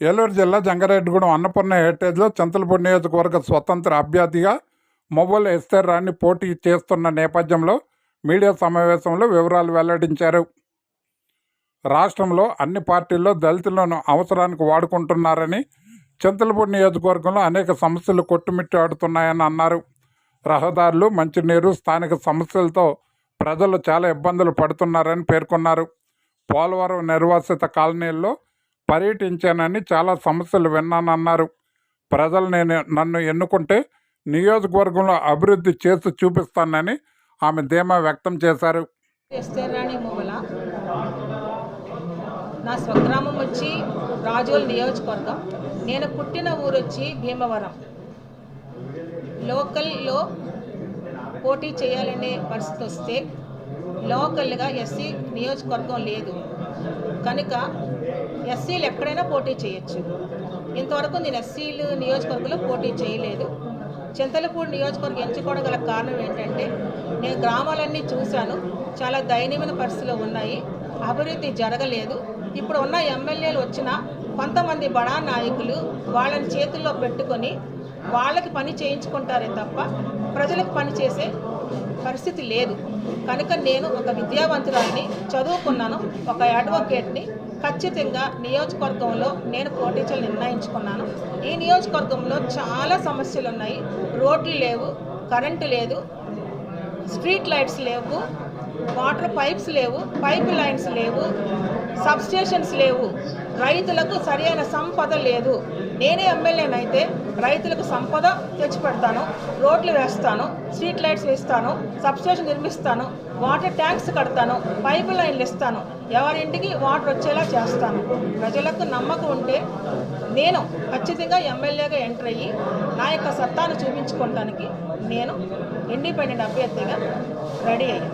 ఏలూరు జిల్లా జంగారెడ్డిగూడెం అన్నపూర్ణ హెరిటేజ్లో చింతలపూడి నియోజకవర్గ స్వతంత్ర అభ్యర్థిగా మొబైల్ ఎస్తేర్ రాణి పోటీ చేస్తున్న నేపథ్యంలో మీడియా సమావేశంలో వివరాలు వెల్లడించారు. రాష్ట్రంలో అన్ని పార్టీల్లో దళితులను అవసరానికి వాడుకుంటున్నారని చింతలపూడి నియోజకవర్గంలో అనేక సమస్యలు కొట్టుమిట్టాడుతున్నాయని అన్నారు. రహదారులు మంచినీరు స్థానిక సమస్యలతో ప్రజలు చాలా ఇబ్బందులు పడుతున్నారని పేర్కొన్నారు. పోలవరం నిర్వాసిత కాలనీల్లో పర్యటించానని చాలా సమస్యలు విన్నానన్నారు. ప్రజలు నేను నన్ను ఎన్నుకుంటే నియోజకవర్గంలో అభివృద్ధి చేసి చూపిస్తానని ఆమె ధీమా వ్యక్తం చేశారు. నా స్వగ్రామం వచ్చి రాజోల్ నియోజకవర్గం. నేను పుట్టిన ఊరు వచ్చి భీమవరం. లోకల్లో పోటీ చేయాలనే పరిస్థితి వస్తే లోకల్గా ఎస్సీ నియోజకవర్గం లేదు. కనుక ఎస్సీలు ఎక్కడైనా పోటీ చేయొచ్చు. ఇంతవరకు నేను ఎస్సీలు నియోజకవర్గంలో పోటీ చేయలేదు. చింతలపూడి నియోజకవర్గం ఎంచుకోవడం గల కారణం ఏంటంటే నేను గ్రామాలన్నీ చూశాను. చాలా దయనీయమైన పరిస్థితులు ఉన్నాయి. అభివృద్ధి జరగలేదు. ఇప్పుడు ఉన్న ఎమ్మెల్యేలు వచ్చిన కొంతమంది బడా నాయకులు వాళ్ళని చేతుల్లో పెట్టుకొని వాళ్ళకి పని చేయించుకుంటారే తప్ప ప్రజలకు పని చేసే పరిస్థితి లేదు. కనుక నేను ఒక విద్యావంతురాలిని చదువుకున్నాను. ఒక అడ్వకేట్ని ఖచ్చితంగా నియోజకవర్గంలో నేను పోటీచలు నిర్ణయించుకున్నాను. ఈ నియోజకవర్గంలో చాలా సమస్యలు ఉన్నాయి రోడ్లు లేవు కరెంటు లేదు స్ట్రీట్ లైట్స్ లేవు వాటర్ పైప్స్ లేవు పైప్ లైన్స్ లేవు సబ్స్టేషన్స్ లేవు. రైతులకు సరైన సంపద లేదు. నేనే ఎమ్మెల్యేనైతే రైతులకు సంపద తెచ్చిపెడతాను రోడ్లు వేస్తాను స్ట్రీట్ లైట్స్ వేస్తాను సబ్స్టేషన్ నిర్మిస్తాను వాటర్ ట్యాంక్స్ కడతాను పైప్ లైన్లు ఇస్తాను ఎవరింటికి వాటర్ వచ్చేలా చేస్తాను. ప్రజలకు నమ్మకం ఉంటే నేను ఖచ్చితంగా ఎమ్మెల్యేగా ఎంటర్ అయ్యి నా యొక్క సత్తాను చూపించుకోవడానికి నేను ఇండిపెండెంట్ అభ్యర్థిగా రెడీ అయ్యాను.